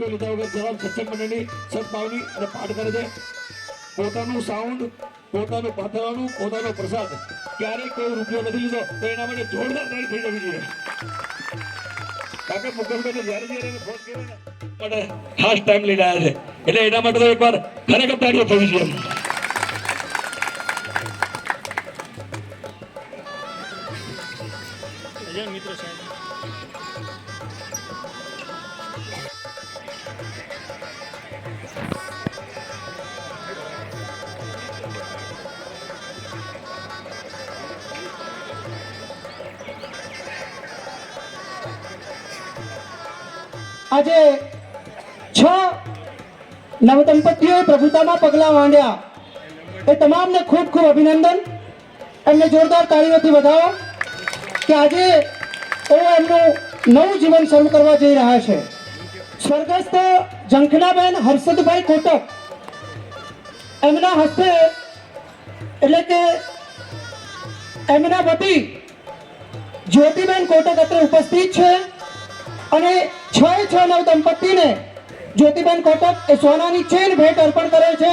રૂપિયા લીધા વગર જવાબ સત્સંગ સદભાવની અને પાઠ કરે છે. પોતાનું સાઉન્ડ પોતાનું પાથરવાનું, પોતાનો પ્રસાદ ક્યારેય કોઈ રૂપિયો નથી લીધો, તો એના માટે જોરદાર તાળી થઈ જવી જોઈએ. કારણ કે મુકેશભાઈને જ્યારે જ્યારે ફોન કર્યો ને માટે ખાસ ટાઈમ લઈને આવ્યા છે. એટલે એના માટે તો એકવાર ખરેખર તાળીઓ થવી જોઈએ. પગલાં માંડ્યા. એ તમામને ખૂબ ખૂબ અભિનંદન. એમને જોરદાર તાળીઓથી વધાવો કે આજે તેઓ એમનું નવું જીવન શરૂ કરવા જઈ રહ્યા છે. સ્વર્ગસ્થ ઝંખનાબેન હર્ષદભાઈ કોટક એમના હસ્તે, એટલે કે એમના પતિ જ્યોતિબેન કોટક અત્રે ઉપસ્થિત છે અને છ છ નવ દંપતીને જ્યોતિબેન કોટક એ સોનાની ચેન ભેટ અર્પણ કરે છે.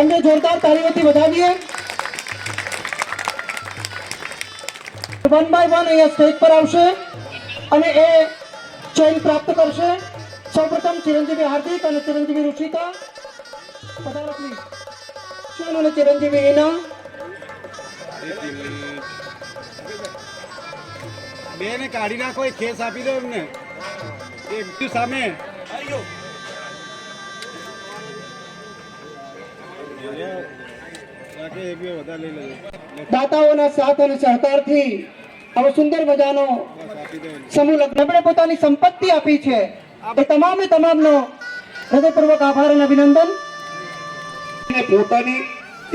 એમને જોરદાર તાળીઓથી વધાવીએ. વન બાય વન અહીંયા સ્ટેજ પર આવશે અને એ ચેન પ્રાપ્ત કરશે. સૌપ્રથમ ચિરંજીવી હાર્દિક અને ચિરંજીવી રુચિકા પધારો પ્લીઝ ચેન અને ચિરંજીવી ઈના બેને કાઢી નાખો એ ખેસ આપી દો એમને. એ એમની સામે. રાખે દાતાઓના સાથ અને સહકારથી આવો સુંદર મજાનો સમૂહ લગ્ન. આપણે પોતાની સંપત્તિ આપી છે. એ તમામે તમામનો હૃદયપૂર્વક આભાર અને અભિનંદન. પોતાની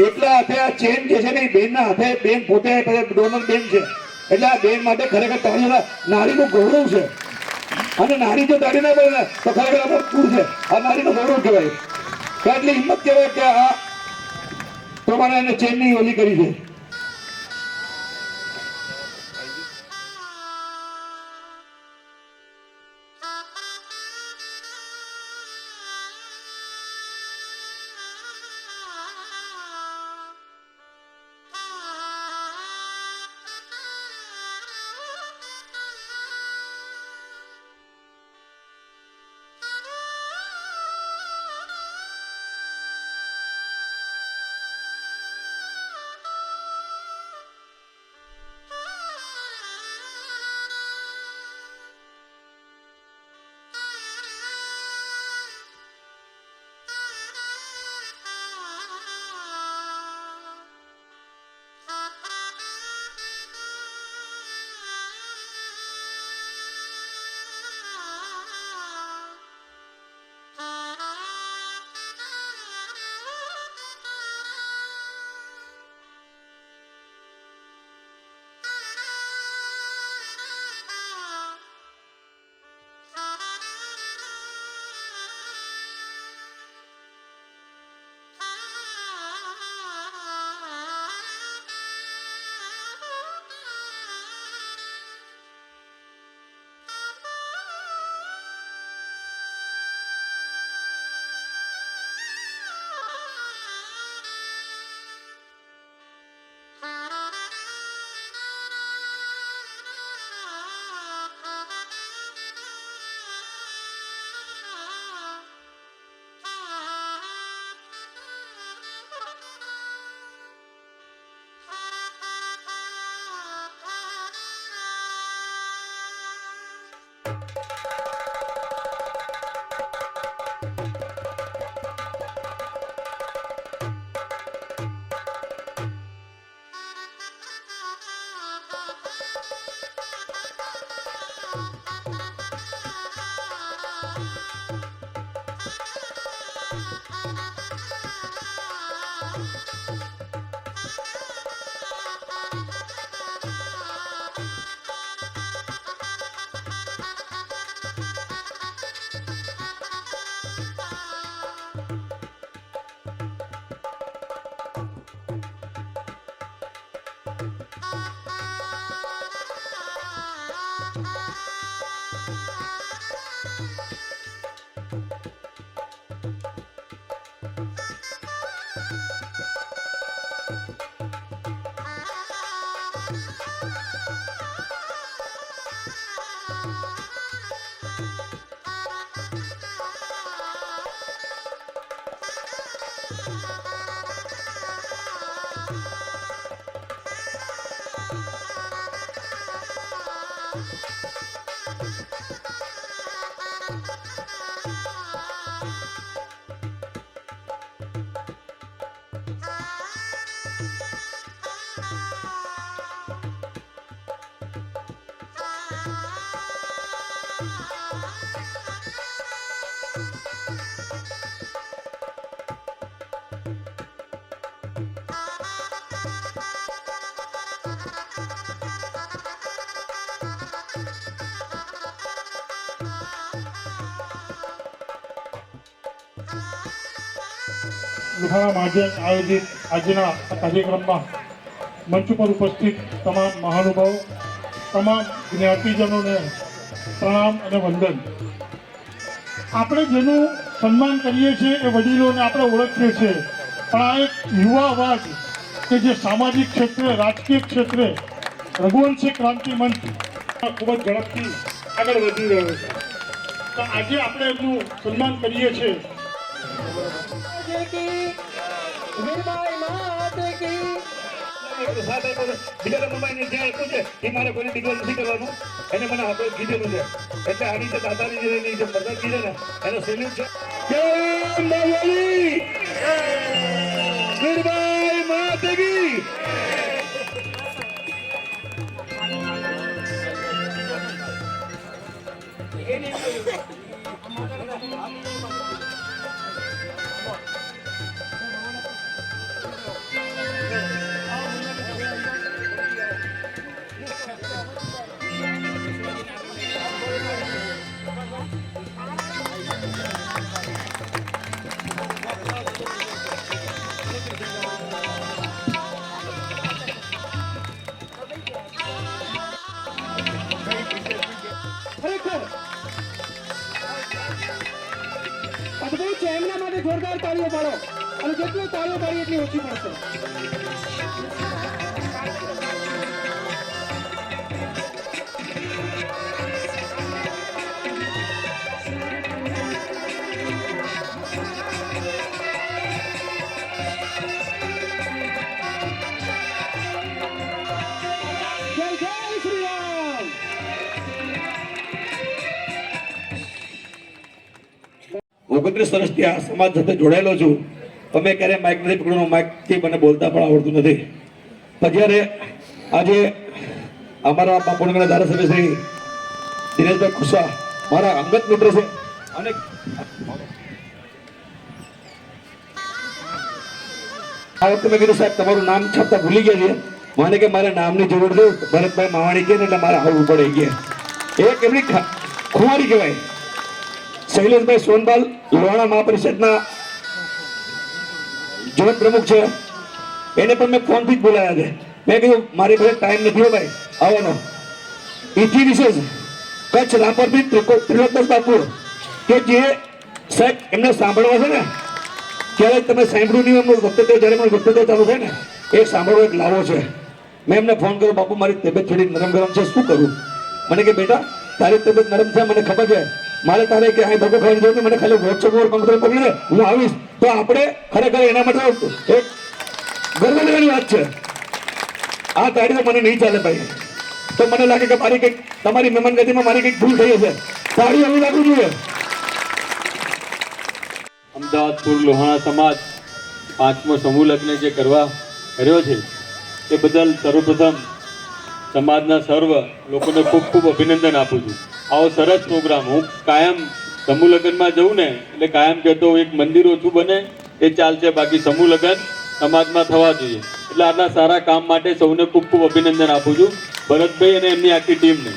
એટલા હાથે આ ચેન જે છે ને બેનના હાથે બેન પોતે ડોનર બેન છે. એટલે આ બેન માટે ખરેખર તમારી નારીનું ગૌરવ છે. અને નારી જો તાળી ના બને તો ખરેખર આપણે છે. આ નારીનું ગૌરવ કહેવાય. એટલી હિંમત કહેવાય કે આ પ્રમાણે એને ચેનની ઓલી કરી છે. લુહાણા મહાજન આયોજિત આજના કાર્યક્રમમાં મંચ પર ઉપસ્થિત તમામ મહાનુભાવો, તમામ જ્ઞાતિજનોને પ્રણામ અને વંદન. આપણે જેનું સન્માન કરીએ છીએ એ વડીલોને આપણે ઓળખીએ છીએ. પણ આ એક યુવા અવાજ કે જે સામાજિક ક્ષેત્રે, રાજકીય ક્ષેત્રે રઘુવંશી ક્રાંતિ મંચ ખૂબ જ ઝડપથી આગળ વધી રહ્યો છે. તો આજે આપણે એમનું સન્માન કરીએ છીએ. જય કી વીરબાઈ માત કી બીજા નંબરની જે આપ્યું છે એ મારે કોઈને ડિક્લેર નથી કરવાનું એને મને આપણે કીધેલું છે એટલે આની જે દાદાની જે એની જે મદદ કીધે ને એનો સેલ્યુટ છે જય માવલી વીરબાઈ માતગી ખરેખર જોરદાર તાળીઓ પાડો. અને જેટલું તાળીઓ પાડી એટલી ઓછી પડશે. ઓગણત્રીસ વર્ષથી આ સમાજ સાથે જોડાયેલો છું. તમે ક્યારે માઇક નથી પકડવાનું માઇકથી મને બોલતા પણ આવડતું નથી. પણ જ્યારે આજે અમારા બાપુનગરના ધારાસભ્ય શ્રી દિનેશભાઈ ખુશા મારા અંગત મિત્ર છે, અને આ વખતે મેં કીધું, સાહેબ, તમારું નામ છાપતા ભૂલી ગયા છે મને કે મારે નામની જરૂર છે ભરતભાઈ માવાણી કે એટલે મારે આવવું પડે ગયા એક એમની ખા- ખુમારી કહેવાય. શૈલેષભાઈ સોનબાલ લોહાણા મહાપરિષદના જોઈન્ટ પ્રમુખ છે. એને પણ મેં ફોનથી જ બોલાયા છે. મેં કીધું, મારી પાસે ટાઈમ નથી હો ભાઈ, આવવાનો. એથી વિશેષ કચ્છ રાપરથી ત્રિલોકદાસ બાપુ કે જે સાહેબ, એમને સાંભળવા છે ને, ત્યારે તમે સાંભળ્યું નહીં એમનું વક્તવ્ય, જ્યારે એમનું વક્તવ્ય ચાલુ થાય ને, એ સાંભળવો એક લાવો છે. મેં એમને ફોન કર્યો, બાપુ, મારી તબિયત થોડી નરમ ગરમ છે, શું કરું? મને કે, બેટા, તારી તબિયત નરમ છે, મને ખબર છે મારે તારે કે અહીં ધક્કો ખાઈ જવું મને ખાલી વોટ્સઅપ પર કંટ્રોલ પકડીને હું આવીશ. તો આપણે ખરેખર એના માટે એક ગર્વ લેવાની વાત છે. આ તાળી તો મને નહીં ચાલે ભાઈ. તો મને લાગે કે મારી કંઈક તમારી મહેમાનગતિમાં મારી કંઈક ભૂલ થઈ હશે. તાળી આવી લાગવું જોઈએ. અમદાવાદપુર લોહાણા સમાજ પાંચમો સમૂહ લગ્ન જે કરવા કર્યો છે, એ બદલ સર્વપ્રથમ સમાજના સર્વ લોકોને ખૂબ ખૂબ અભિનંદન આપું છું. આવો સરસ પ્રોગ્રામ. હું કાયમ સમૂહ લગ્નમાં જઉં ને, એટલે કાયમ કહેતો એક મંદિર ઓછું બને, એ ચાલશે, બાકી સમૂહ લગ્ન સમાજમાં થવા જોઈએ. એટલે આટલા સારા કામ માટે સૌને ખૂબ ખૂબ અભિનંદન આપું છું. ભરતભાઈ અને એમની આખી ટીમને,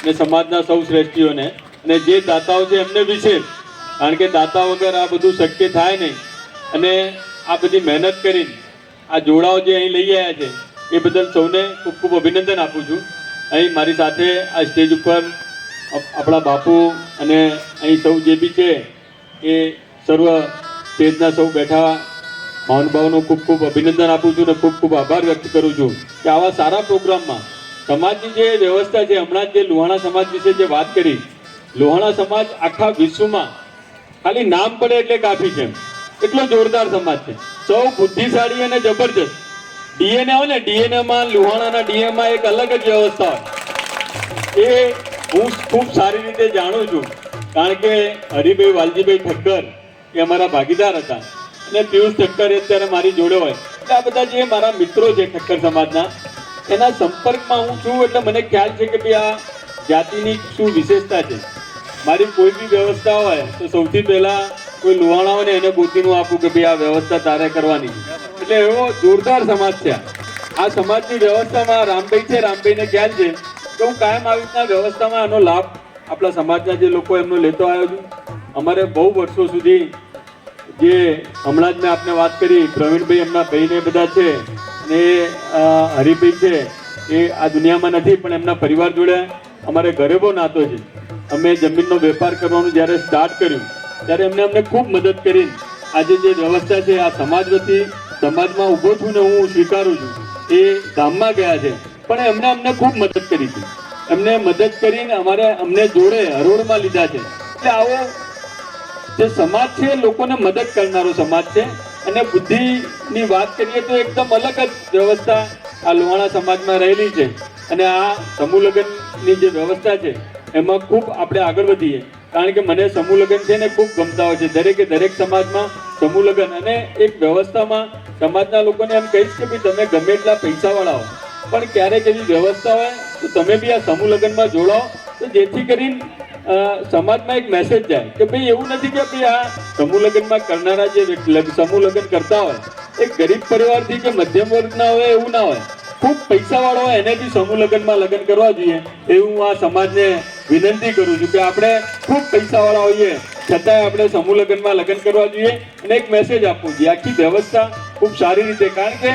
અને સમાજના સૌ શ્રેષ્ઠીઓને, અને જે દાતાઓ છે એમને વિશેષ. કારણ કે દાતા વગર આ બધું શક્ય થાય નહીં. અને આ બધી મહેનત કરીને, આ જોડાઓ જે અહીં લઈ આવ્યા છે, એ બદલ સૌને ખૂબ ખૂબ અભિનંદન આપું છું. અહીં મારી સાથે આ સ્ટેજ ઉપર આપણા બાપુ અને અહીં સૌ જે બી છે, એ સર્વ સ્ટેજના સૌ બેઠા મહાનુભાવોનો ખૂબ ખૂબ અભિનંદન આપું છું અને ખૂબ ખૂબ આભાર વ્યક્ત કરું છું કે આવા સારા પ્રોગ્રામમાં સમાજની જે વ્યવસ્થા છે, હમણાં જે લોહાણા સમાજ વિશે જે વાત કરી, લોહાણા સમાજ આખા વિશ્વમાં ખાલી નામ પડે એટલે કાફી છે એટલો જોરદાર સમાજ છે. સૌ બુદ્ધિશાળી અને જબરજસ્ત. ડીએનએ હોય ને, ડીએનએમાં, લુહાણાના ડીએનએ એક અલગ જ વ્યવસ્થા હોય. એ હું ખૂબ સારી રીતે જાણું છું, કારણ કે હરિભાઈ, વાલજીભાઈ ઠક્કર એ અમારા ભાગીદાર હતા. અને પિયુષ ઠક્કર એ અત્યારે મારી જોડે હોય. આ બધા જે મારા મિત્રો છે ઠક્કર સમાજના, એના સંપર્કમાં હું છું એટલે મને ખ્યાલ છે કે ભાઈ આ જાતિની શું વિશેષતા છે. મારી કોઈ બી વ્યવસ્થા હોય, તો સૌથી પહેલા કોઈ લુહાણા હોય ને એને ગોતીનું આપું કે ભાઈ આ વ્યવસ્થા તારે કરવાની. એટલે એવો જોરદાર સમાજ છે આ. સમાજની વ્યવસ્થામાં રામભાઈ છે, રામભાઈને ખ્યાલ છે. કે હું કાયમ આવી રીતના વ્યવસ્થામાં આનો લાભ આપણા સમાજના જે લોકો એમનો લેતો આવ્યો છું, અમારે બહુ વર્ષો સુધી જે હમણાં જ મેં આપને વાત કરી, પ્રવીણભાઈ એમના ભાઈને બધા છે, અને હરિભાઈ છે, એ આ દુનિયામાં નથી, પણ એમના પરિવાર જોડે અમારે ઘરે બહુ નાતો છે. અમે જમીનનો વેપાર કરવાનું જ્યારે સ્ટાર્ટ કર્યું, ત્યારે એમને અમને ખૂબ મદદ કરી. આજે જે વ્યવસ્થા છે, આ સમાજ વતી સમાજમાં ઊભો છું ને હું સ્વીકારું છું, એ ગામમાં ગયા છે. પણ એમને અમને ખૂબ મદદ કરી છે. એમને મદદ કરીને અમારે અમને જોડે હરોળમાં લીધા છે. એટલે આવો જે સમાજ છે લોકોને મદદ કરનારો સમાજ છે. અને બુદ્ધિની વાત કરીએ તો એકદમ અલગ જ વ્યવસ્થા આ લોહાણા સમાજમાં રહેલી છે. અને આ સમૂહ લગ્નની જે વ્યવસ્થા છે, એમાં ખૂબ આપણે આગળ વધીએ. કારણ કે મને સમૂહ લગ્ન છે ને ખૂબ ગમતા હોય છે. દરેકે દરેક સમાજમાં સમૂહ લગ્ન અને એક વ્યવસ્થામાં સમાજના લોકોને એમ કહીશ કે ભાઈ તમે ગમે એટલા પૈસાવાળા હો. પણ ક્યારેક એવી વ્યવસ્થા હોય, તો તમે બી આ સમૂહ લગ્નમાં જોડાઓ. તો જેથી કરીને સમાજમાં એક મેસેજ જાય કે ભાઈ એવું નથી કે ભાઈ આ સમૂહ લગ્નમાં કરનારા જે સમૂહ લગ્ન કરતા હોય એક ગરીબ પરિવારથી કે મધ્યમ વર્ગના હોય, એવું ના હોય. ખૂબ પૈસાવાળો હોય, એને બી સમૂહ લગ્નમાં લગ્ન કરવા જોઈએ. એવું હું આ સમાજને વિનંતી કરું છું કે આપણે ખૂબ પૈસાવાળા હોઈએ, છતાંય આપણે સમૂહ લગ્નમાં લગ્ન કરવા જોઈએ અને એક મેસેજ આપવો જોઈએ. આખી વ્યવસ્થા ખૂબ સારી રીતે, કારણ કે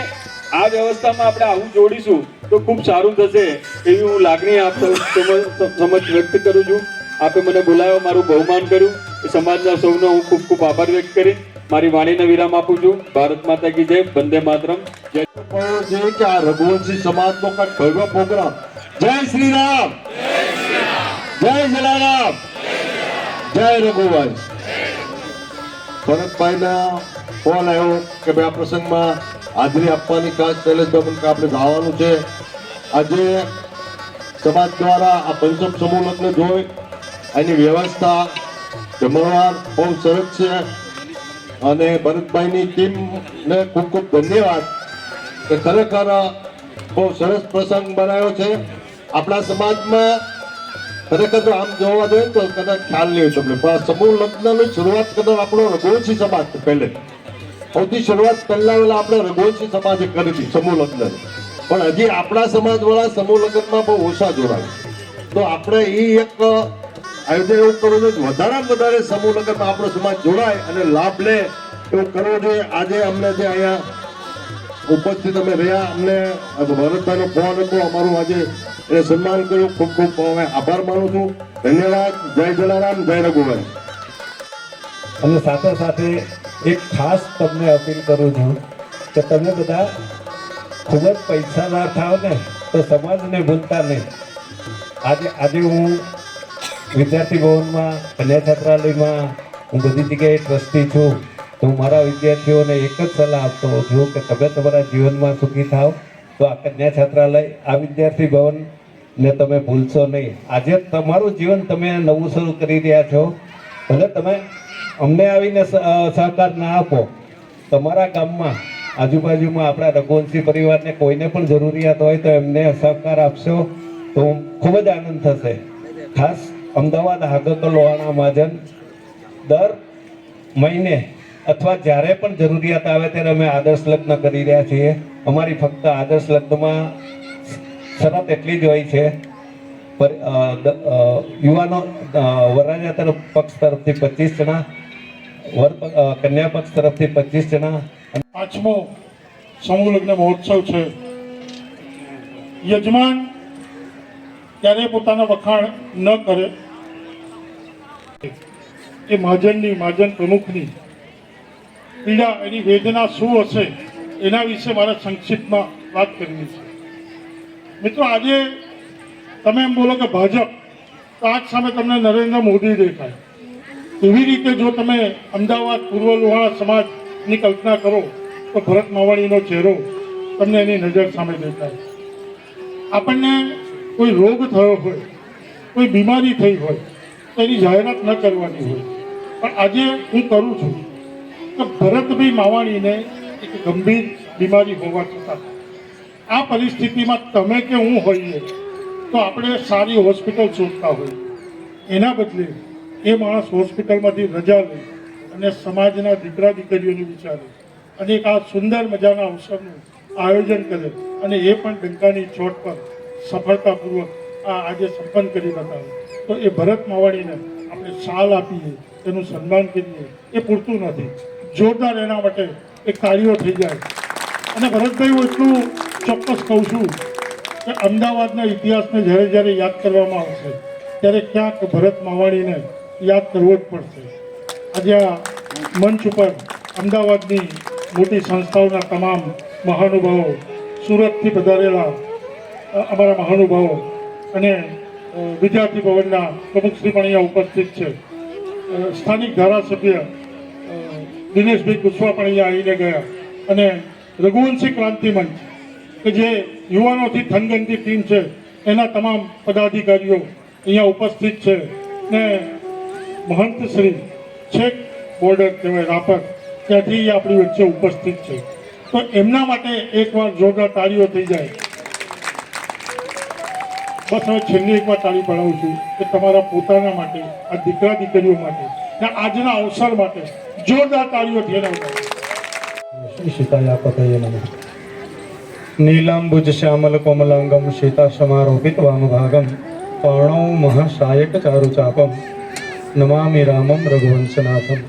આ વ્યવસ્થામાં આપણે આવું જોડીશું તો ખૂબ સારું થશે એવી હું લાગણી આપ સમજ વ્યક્ત કરું છું. આપે મને બોલાવ્યો મારું બહુમાન કર્યું. સમાજના સૌનો હું ખૂબ ખૂબ આભાર વ્યક્ત કરી. મારી વાણીને વિરામ આપું છું. ભારત માતા કી જય. વંદે માતરમ. જય છે કે આ રઘુવંશી સમાજનો કંઈક ભવ્ય પ્રોગ્રામ? જય શ્રી રામ. જય જલારામ. જય રઘુવંશ. ભરતભાઈના ફોન આવ્યો કે ભાઈ આ પ્રસંગમાં હાજરી આપવાની ખાસ શૈલેષભાઈ આપણે જવાનું છે, આજે સમાજ દ્વારા આ પંચમ સમૂહ લગ્ન જોઈ, એની વ્યવસ્થા જમણવાર બહુ સરસ છે અને ભરતભાઈની ટીમને ખૂબ ખૂબ ધન્યવાદ કે ખરેખર બહુ સરસ પ્રસંગ બનાવ્યો છે. આપણા સમાજમાં ખરેખર તો આમ જોવા જોઈએ તો કદાચ ખ્યાલ નહીં તમને, પણ આ સમૂહ લગ્નની શરૂઆત કદાચ આપણો રઘુવંશી સમાજ પહેલે. સૌથી શરૂઆત પહેલા વહેલા આપણે રઘુવંશી સમાજે કરી હતી, સમૂહ લગ્ન પણ હજી આપણા સમાજ વાળા સમૂહ લગ્નમાં બહુ ઓછા જોડાય. તો આપણે એ એક આયોજન એવું કરવું જોઈએ કે વધારે વધારે સમૂહ લગ્નમાં આપણો સમાજ જોડાય અને લાભ લે એવું કરવો જોઈએ. આજે અમને જે અહીંયા ઉપસ્થિત અમે રહ્યા, અમને ભરતભાઈનો ફોન હતો, અમારું આજે એ સન્માન કર્યું. ખૂબ ખૂબ અમે આભાર માનું છું. ધન્યવાદ. જય જલારામ, જય રઘુભાઈ અને સાથે સાથે એક ખાસ તમને અપીલ કરું છું કે તમે બધા ખૂબ જ પૈસાદાર થાવ ને, તો સમાજને ભૂલતા નહીં. આજે આજે હું વિદ્યાર્થી ભવનમાં, કન્યા છાત્રાલયમાં હું બધી જગ્યાએ ટ્રસ્ટી છું. તો હું મારા વિદ્યાર્થીઓને એક જ સલાહ આપતો છું કે તમે તમારા જીવનમાં સુખી થાવ. તો આ કન્યા છાત્રાલય, આ વિદ્યાર્થી ભવનને તમે ભૂલશો નહીં. આજે તમારું જીવન તમે નવું શરૂ કરી રહ્યા છો. ભલે તમે અમને આવીને સહકાર ના આપો. તમારા ગામમાં આજુબાજુમાં આપણા રઘુવંશી પરિવારને કોઈને પણ જરૂરિયાત હોય તો એમને સહકાર આપશો તો ખૂબ જ આનંદ થશે. ખાસ અમદાવાદ હાગતો લોહાણા મહાજન દર મહિને અથવા જ્યારે પણ જરૂરિયાત આવે ત્યારે અમે આદર્શ લગ્ન કરી રહ્યા છીએ. અમારી ફક્ત આદર્શ લગ્નમાં શરત એટલી જ હોય છે. યુવાનો વરાજા તરફ, પક્ષ તરફથી પચીસ જણા વર કન્યા પક્ષ તરફથી પચીસ જણા પાંચમો સમૂહ લગ્ન મહોત્સવ છે. યજમાન ક્યારેય પોતાના વખાણ ન કરે, એ મહાજનની મહાજન પ્રમુખની પીડા, એની વેદના શું હશે, એના વિશે મારે સંક્ષિપ્તમાં વાત કરવી છે. મિત્રો, આજે તમે એમ બોલો કે ભાજપ તો આજ સામે તમને નરેન્દ્ર મોદી દેખાય. એવી રીતે જો તમે અમદાવાદ પૂર્વ લોહાણા સમાજની કલ્પના કરો, તો ભરત માવાણીનો ચહેરો તમને એની નજર સામે દેખાય. આપણને કોઈ રોગ થયો હોય, કોઈ બીમારી થઈ હોય, તો એની જાહેરાત ન કરવાની હોય. પણ આજે હું કરું છું કે ભરતભાઈ માવાણીને એક ગંભીર બીમારી હોવા છતાં, આ પરિસ્થિતિમાં તમે કે હું હોઈએ, તો આપણે સારી હોસ્પિટલ શોધતા હોઈએ. એના બદલે એ માણસ હોસ્પિટલમાંથી રજા લે અને સમાજના દીકરા દીકરીઓનું વિચારે. અને એક આ સુંદર મજાના અવસરનું આયોજન કરે અને એ પણ ડંકાની ચોટ પર સફળતાપૂર્વક આ આજે સંપન્ન કરી બતાવે. તો એ ભરત માવાણીને આપણે શાલ આપીએ, તેનું સન્માન કરીએ. એ પૂરતું નથી. જોરદાર એના માટે એક તાળીઓ થઈ જાય. અને ભરતભાઈ હું એટલું ચોક્કસ કહું છું કે અમદાવાદના ઇતિહાસને જ્યારે જ્યારે યાદ કરવામાં આવશે, ત્યારે ક્યાંક ભરત માવાણીને યાદ કરવો જ પડશે. આજે આ મંચ ઉપર અમદાવાદની મોટી સંસ્થાઓના તમામ મહાનુભાવો સુરતથી પધારેલા અમારા મહાનુભાવો અને વિદ્યાર્થી ભવનના પ્રમુખશ્રી પણ અહીંયા ઉપસ્થિત છે. સ્થાનિક ધારાસભ્ય દિનેશભાઈ કુશવા પણ અહીંયા આવીને ગયા. અને રઘુવંશી ક્રાંતિ મંચ, કે જે યુવાનોથી થનગનતી ટીમ છે, એના તમામ પદાધિકારીઓ અહીંયા ઉપસ્થિત છે. ને મહંત શ્રી છેક બોર્ડર કહેવાય રાપર, ત્યાંથી આપણી વચ્ચે ઉપસ્થિત છે. તો એમના માટે એકવાર જોરદાર તાળીઓ થઈ જાય. બસ હવે છેલ્લી એકવાર તાળી પડાવું છું કે તમારા પોતાના માટે, આ દીકરા દીકરીઓ માટે આજના અવસર માટે જોરદાર તાળીઓ ઠેરવતા નીલાંબુજ શ્યામલ કોમલાંગમ સીતા સમારોપિત વામ ભાગમ, પર્ણો મહાસાયક ચારુ ચાપમ नमामि रामम रघुवंशनाथम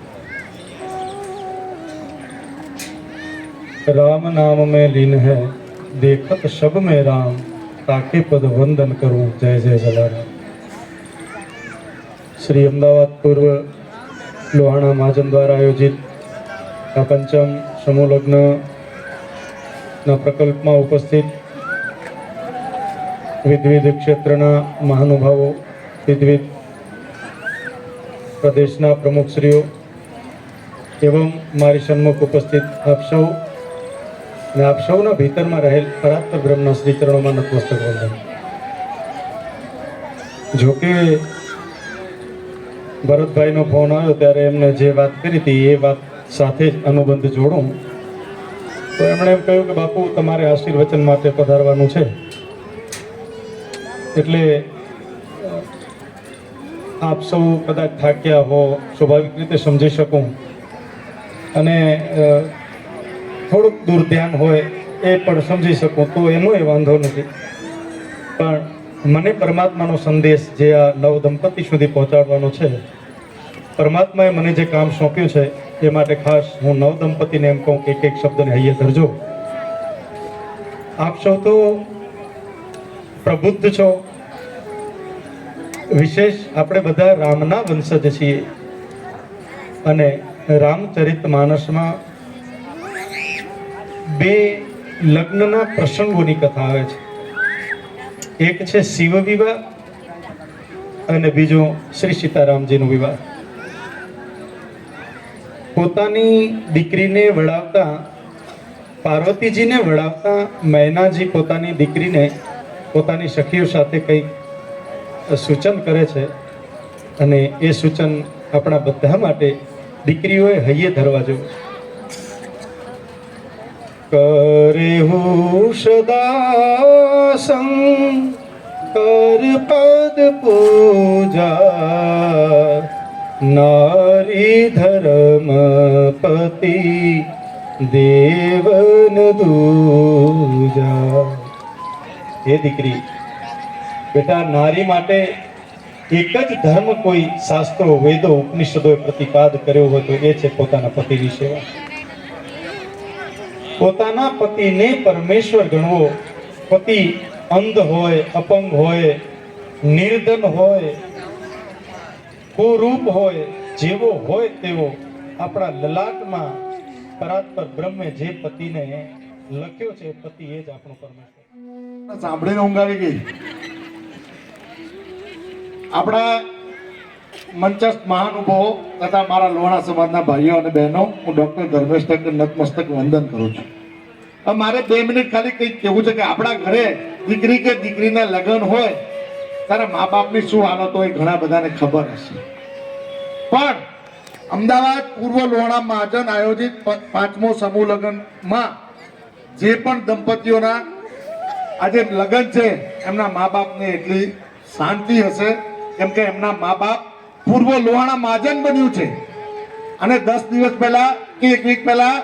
राम नाम में लीन है देखत सब में राम ताके पद वंदन करूं जय जय जलाराम શ્રી અમદાવાદ પૂર્વ લોહાણા મહાજન દ્વારા આયોજિત આ પંચમ સમૂહ લગ્નના પ્રકલ્પમાં ઉપસ્થિત વિવિધ ક્ષેત્રના મહાનુભાવો વિવિધ પ્રદેશના પ્રમુખશ્રીઓ એવમ મારી સન્મુખ ઉપસ્થિત આપ સૌ અને આપ સૌના ભીતરમાં રહેલ પરાત્પર બ્રહ્મના શ્રી ચરણોમાં નતમસ્તક વંદન. જોકે ભરતભાઈનો ફોન આવ્યો ત્યારે એમને જે વાત કરી હતી એ વાત સાથે જ અનુબંધ જોડું. તો એમણે એમ કહ્યું કે બાપુ, તમારે આશીર્વચન માટે પધારવાનું છે. એટલે આપ સૌ કદાચ થાક્યા હો, સ્વાભાવિક રીતે સમજી શકું. અને થોડુંક દૂર ધ્યાન હોય એ પણ સમજી શકું, તો એનો એ વાંધો નથી. પણ મને પરમાત્માનો સંદેશ જે આ નવ દંપતી સુધી પહોંચાડવાનો છે, પરમાત્માએ મને જે કામ સોંપ્યું છે, એ માટે ખાસ હું નવ દંપતીને એમ કહું કે એક એક શબ્દને હૈયે ધરજો. આપ સૌ તો પ્રબુદ્ધ છો વિશેષ આપણે બધા રામના વંશજ છીએ. અને રામચરિત માનસમાં બે લગ્નના પ્રસંગોની કથા આવે છે. એક છે શિવ વિવાહ અને બીજો શ્રી સીતારામજીનો વિવાહ. પોતાની દીકરીને વડાવતા પાર્વતીજીને વડાવતા મૈનાજી પોતાની દીકરીને પોતાની સખીઓ સાથે કંઈક સૂચન કરે છે અને એ સૂચન આપણા બધા માટે દીકરીઓએ હૈયે ધરવા છે કરે હું સદા શંકર પદ પૂજા, નારી ધર્મ પતિ, દેવન દૂજા. એ દીકરી બેટા, નારી માટે એક જ ધર્મ કોઈ શાસ્ત્રો, વેદો, ઉપનિષદોએ પ્રતિપાદ કર્યો હોય તો એ છે પોતાના પતિની સેવા. પોતાના પતિને પરમેશ્વર ગણવો. પતિ અંધ હોય, અપંગ હોય, નિર્ધન હોય, કુરૂપ હોય, જેવો હોય તેવો આપણા લલાટમાં પરાત્પર બ્રહ્મે જે પતિને લખ્યો છે પતિ એ જ આપણો પરમેશ્વર. સાંભળીને ઊંઘાવી ગઈ. આપણા મંચસ્થ મહાનુભાવો તથા મારા લોણા સમાજના ભાઈઓ અને બહેનો, હું ડોક્ટર ધર્મેશ ઠક્કર નતમસ્તક વંદન કરું છું. મારે બે મિનિટ ખાલી કંઈક કહેવું છે કે આપણા ઘરે દીકરી કે દીકરીના લગ્ન હોય ત્યારે મા બાપની શું હાલત હોય ઘણા બધાને ખબર હશે. પણ અમદાવાદ પૂર્વ લોહાણા મહાજન આયોજિત પાંચમો સમૂહ લગ્નમાં જે પણ દંપતીઓના આજે લગ્ન છે, એમના મા બાપને એટલી શાંતિ હશે કેમ કે એમના મા બાપ પૂર્વ લોહાણા મહાજન બન્યું છે. અને દસ દિવસ પહેલા કે એક વીક પહેલા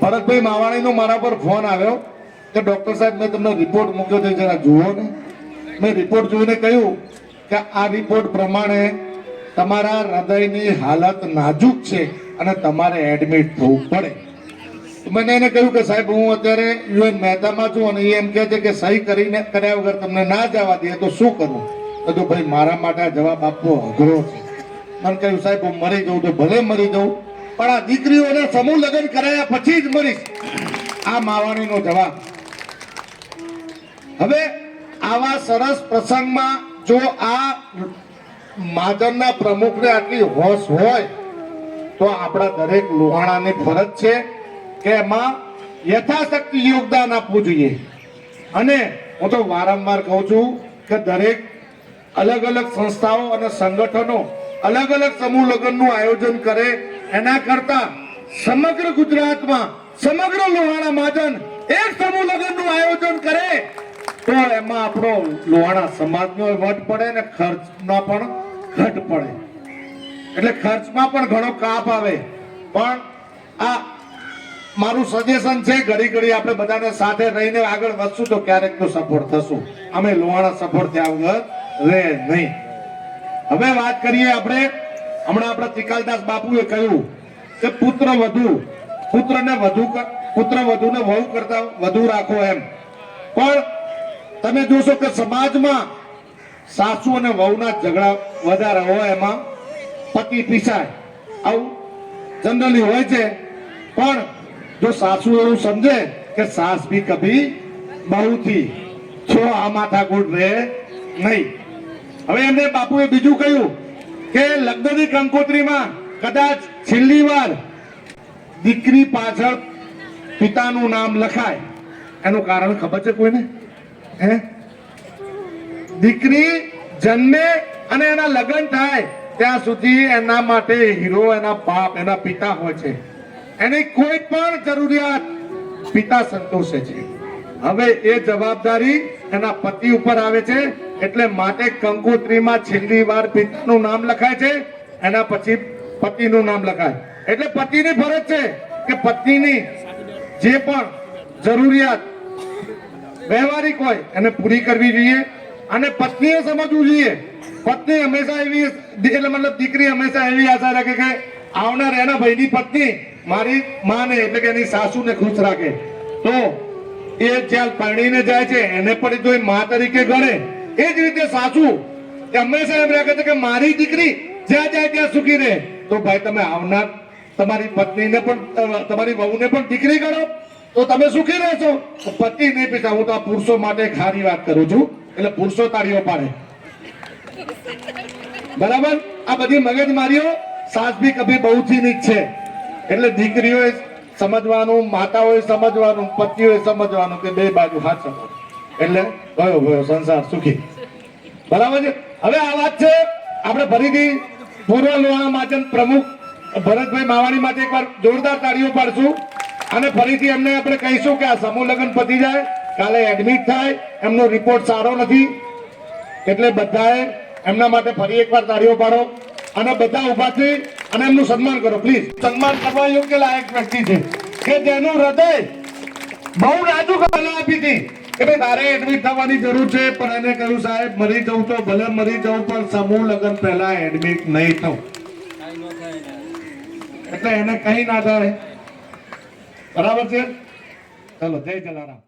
ભરતભાઈ માવાણીનો મારા પર ફોન આવ્યો કે ડૉક્ટર સાહેબ, મેં તમને રિપોર્ટ મૂક્યો છે, જરા જુઓ ને. મેં રિપોર્ટ જોઈને કહ્યું કે આ રિપોર્ટ પ્રમાણે તમારા હૃદયની હાલત નાજુક છે અને તમારે એડમિટ થવું પડે. મને એને કહ્યું કે સાહેબ, હું અત્યારે યુએન મહેતામાં છું અને એ એમ કહે છે કે સહી કરીને કર્યા વગર તમને ના જવા દે તો શું કરું? તો ભાઈ મારા માટે જવાબ આપવો અઘરો છે. મને કહ્યું, સાહેબ, હું મરી જઉં તો ભલે મરી જઉં, પણ આ દીકરીઓને સમૂહ લગ્ન કરાયા પછી જ મરીશ. આ માવાણીનો જવાબ. હવે આવા સરસ પ્રસંગમાં જો આ માજનના પ્રમુખને આટલી હોશ હોય, તો આપણા દરેક લોહાણાની ફરજ છે કે એમાં યથાશક્તિ યોગદાન આપવું જોઈએ. અને હું તો વારંવાર કહું છું કે દરેક અલગ અલગ સંસ્થાઓ અને સંગઠનો અલગ અલગ સમૂહ લગ્નનું આયોજન કરે, એના કરતા સમગ્ર ગુજરાતમાં, સમગ્ર લોહાણા મહાજન એક સમૂહ લગ્નનું આયોજન કરે, તો એમાં આપણો લોહાણા સમાજનો વટ પડે ને ખર્ચનો પણ ઘટ પડે. એટલે ખર્ચમાં પણ ઘણો કાપ આવે. પણ આ મારું સજેશન છે ઘડી ઘડી આપણે બધાને સાથે રહીને આગળ વધશું તો ક્યારેક તો સફળ થશું. અમે લોહાણા સફળ થયા વગર રે નહીં. હવે વાત કરીએ આપણે, હમણાં આપણા ત્રિકાલદાસ બાપુએ કહ્યું કે પુત્ર વધુ, પુત્રને વધુ પુત્ર વધુને વહુ કરતા વધુ રાખો એમ. પણ તમે જોશો કે સમાજમાં સાસુ અને વહુના ઝઘડા વધારે હોય એમાં, પતિ પીસાય. આવું જનરલી હોય છે. પણ જો સાસુ એવું સમજે કે સાસ ભી કભી બહુ થી છો આ માથાકૂટ રહે નહીં. હવે એમને બાપુએ બીજું કહ્યું કે લગ્નની કંકોત્રીમાં કદાચ છેલ્લી વાર દીકરી પાછળ પિતાનું નામ લખાય. એનું કારણ ખબર છે કોઈને? હે? દીકરી જન્મે અને એના લગ્ન થાય, ત્યાં સુધી એના માટે હીરો, એના બાપ, એના પિતા હોય છે. એની કોઈ પણ જરૂરિયાત પિતા સંતોષે છે. હવે એ જવાબદારી એના પતિ ઉપર આવે છે. એટલે માટે કંકોત્રીમાં છેલ્લી વાર પિતાનું નામ લખાય છે, એના પછી પતિનું નામ લખાય. એટલે પતિની ફરજ છે કે પત્નીની જે પણ જરૂરિયાત વ્યવહારિક હોય, એને પૂરી કરવી જોઈએ અને પત્નીએ સમજવું જોઈએ. પત્ની હંમેશા એવી એટલે મતલબ દીકરી હંમેશા એવી આશા રાખે કે આવનાર એના ભાઈની પત્ની મારી માને, એટલે કે એની સાસુને ખુશ રાખે. તો એ જ્યાં પરણીને જાય છે, એને પણ જો મા તરીકે ગણે એ જ રીતે સાસુ એ હંમેશા એમ રાખે છે કે મારી દીકરી જ્યાં જાય ત્યાં સુખી રહે. તો ભાઈ તમે આવનાર તમારી પત્નીને પણ તમારી વહુને પણ દીકરી કરો તો તમે સુખી રહેશો. પતિ નહીં પીતા. હું તો આ પુરુષો માટે ખારી વાત કરું છું. એટલે પુરુષો તાળીઓ પાડે. બરાબર? આ બધી મગજમારીઓ સાસ બી કભી બહુથી છે. એટલે દીકરીઓએ સમજવાનું, માતાઓએ સમજવાનું, પતિઓએ સમજવાનું કે બે બાજુ હાથ સમજ એટલે કયો ગયો સંસાર સુખી? બરાબર છે? હવે આ વાત છે, આપણે ફરીથી પૂર્વ લોહાણા માચન પ્રમુખ ભરતભાઈ માવાણી માટે એકવાર જોરદાર તાળીઓ પાડશું અને ફરીથી એમને આપણે કહીશું કે આ સમૂહ લગ્ન પતી જાય, કાલે એડમિટ થાય, એમનો રિપોર્ટ સારો નથી. એટલે બધાએ એમના માટે ફરી એકવાર તાળીઓ પાડો અને બધા ઊભા થઈ અને એમનું સન્માન કરો પ્લીઝ સન્માન કરવા યોગ્ય લાયક વ્યક્તિ છે કે જેનું હૃદય બહુ નાજુક કલા આપી હતી. કે ભાઈ તારે એડમિટ થવાની જરૂર છે, પણ એને કહ્યું, સાહેબ, મરી જવું તો ભલે મરી જવું પણ સમૂહ લગ્ન પહેલા એડમિટ નહીં થવું એટલે એને કઈ ના થાય. બરાબર છે? ચલો, જય જલારામ.